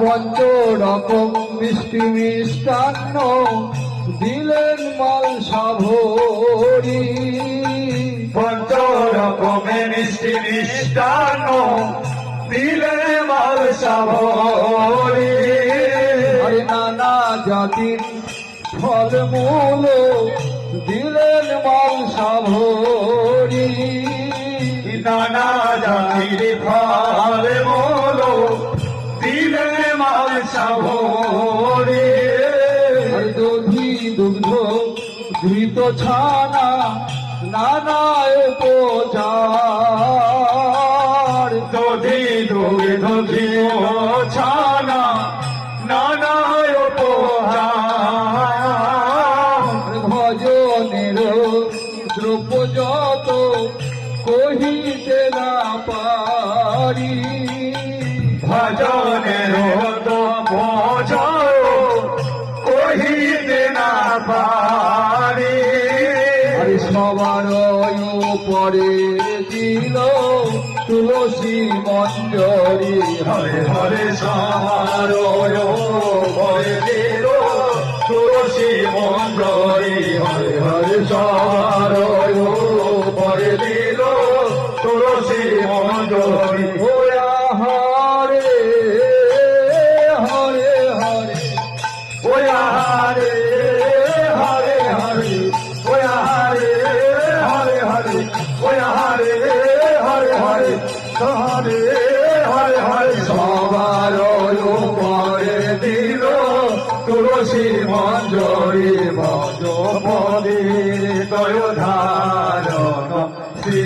পঞ্চ রকম মিষ্টি মিষ্টান্ন দিলেন মাল সাভরি। পঞ্চ রকমে মিষ্টি মিষ্টান্ন দিলে মাল সাভরি। আরে নানা জাতির ফলমূল দিলেন মাল সাভরি। নানা জাতির ফল ঘৃত ছানা নানা উপচার দধি দধি ছানা নানা উপহার ভজনের দ্রব্য যত কহিতে না পারি। ভজনের তো বোঝাও কহিতে না পারি। সবার পরে দিল তুলসী মঞ্জরি হরে হরে সমার হরে দিল তুলসী মন্দিরি হরে হরে সমার হরে দিল তুলসী হরে হরে হরে হরে হরে হরে হরে হরে সবার পরে দিল। তুলসী মঞ্জরি ভজ পদে দয় ধারণ শ্রী